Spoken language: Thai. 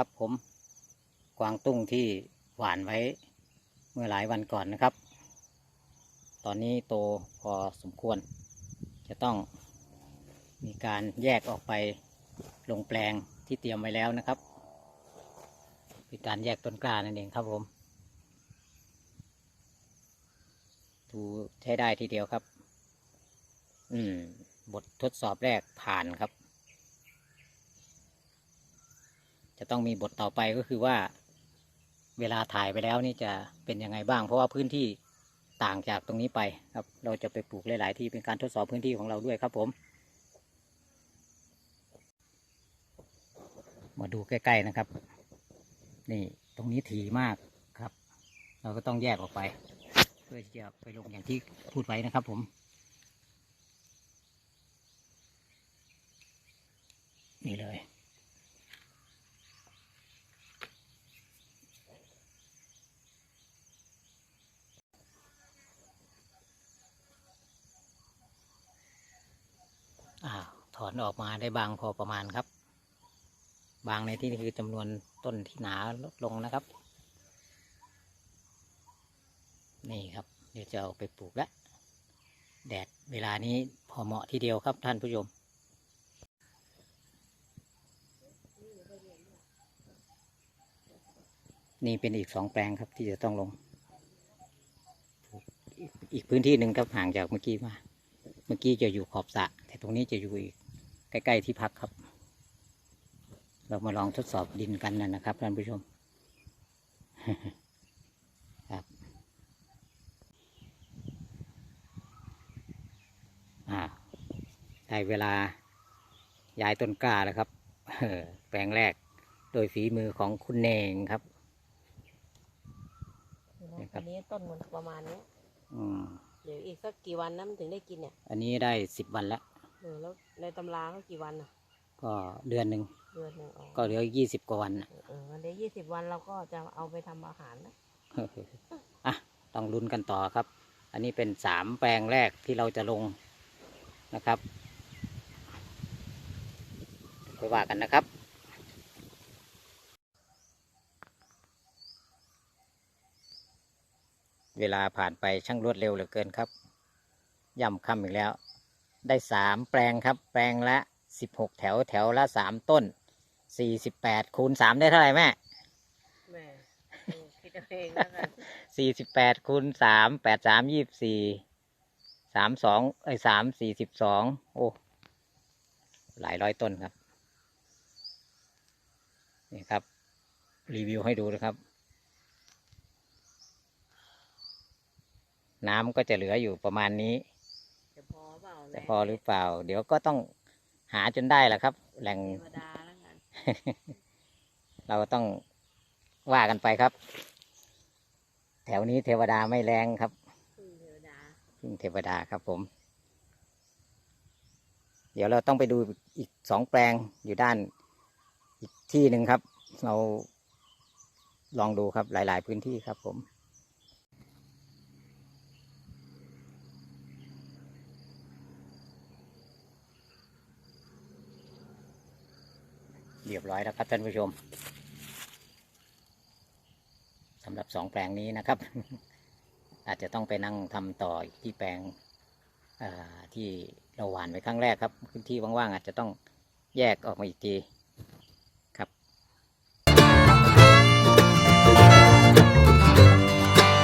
ครับผม กวางตุ้งที่หวานไว้เมื่อหลายวันก่อนนะครับ ตอนนี้โตพอสมควร จะต้องมีการแยกออกไปลงแปลงที่เตรียมไว้แล้วนะครับเป็นการแยกต้นกล้านั่นเองครับผมดูใช้ได้ทีเดียวครับ อืม บททดสอบแรกผ่านครับ จะต้องมีบทต่อไปก็คือว่า เวลาถ่ายไปแล้วนี่จะเป็นยังไงบ้าง เพราะว่าพื้นที่ต่างจากตรงนี้ไปครับ เราจะไปปลูกหลาย ๆ ที่เป็นการทดสอบพื้นที่ของเราด้วยครับผม มาดูใกล้ ๆ นะครับ นี่ตรงนี้ถี่มากครับ เราก็ต้องแยกออกไป เพื่อจะไปลงอย่างที่พูดไว้นะครับผม นี่เลย อ้าวถ อนออกมาได้บางพอประมาณครับ บางในที่นี้คือจำนวนต้นที่หนาลดลงนะครับ นี่ครับ เดี๋ยวจะเอาไปปลูกแล้วแดดเวลานี้พอเหมาะทีเดียวครับท่านผู้ชมนี่เป็นอีกสองแปลงครับที่จะต้องลง อีกอีกพื้นที่หนึ่งครับห่างจากเมื่อกี้มา เมื่อกี้จะอยู่ขอบสระแต่ตรงนี้จะอยู่อีก ใกล้ ๆ ที่พักครับ เรามาลองทดสอบดินกันนะนะครับท่านผู้ชมครับอ่าได้เวลาย้ายต้นกล้าแล้วครับเออแปลงแรกโดยฝีมือของคุณเนงครับนี่ครับอันนี้ต้นมันประมาณเนี้ยอืมเดี๋ยวอีกสักกี่วันนะมันถึงได้กินเนี่ย อันนี้ได้สิบวันแล้ว เออแล้วในตำราเขากี่วันอะ ก็เดือนหนึ่งเดือนหนึ่งอ๋อก็เหลือยี่สิบกว่าวันน่ะเออเออวันเดียวยี่สิบวันเราก็จะเอาไปทำอาหารนะอะต้องลุ้นกันต่อครับ อันนี้เป็นสามแปลงแรกที่เราจะลงนะครับไปว่ากันนะครับ เวลาผ่านไปช่างรวดเร็วเหลือเกินครับ ย่ำค่ำอีกแล้ว ได้สามแปลงครับ แปลงละสิบหกแถวแถวละสามต้นสี่สิบแปดคูณสามได้เท่าไหร่แม่แม่เออคิดเอาเองแล้วกันสี่สิบแปดคูณสามแปดสามยี่สี่สามสองไอ้สามสี่สิบสองโอ้หลายร้อยต้นครับ นี่ครับ รีวิวให้ดูนะครับ น้ำก็จะเหลืออยู่ประมาณนี้จะพอเปล่า จะพอหรือเปล่า เดี๋ยวก็ต้องหาจนได้แหละครับ แหล่ง เทวดาแล้วกันเราก็ต้องว่ากันไปครับ แถวนี้เทวดาไม่แรงครับพึ่งเทวดาพึ่งเทวดาครับผม เดี๋ยวเราต้องไปดูอีกสองแปลงอยู่ด้านอีกที่หนึ่งครับ เราลองดูครับหลาย ๆ พื้นที่ครับผม เรียบร้อยแล้วครับท่านผู้ชมสำหรับสองแปลงนี้นะครับ อาจจะต้องไปนั่งทำต่ออีกที่แปลงที่เราหว่านไว้ครั้งแรกครับพื้นที่ว่างๆอาจจะต้องแยกออกมาอีกที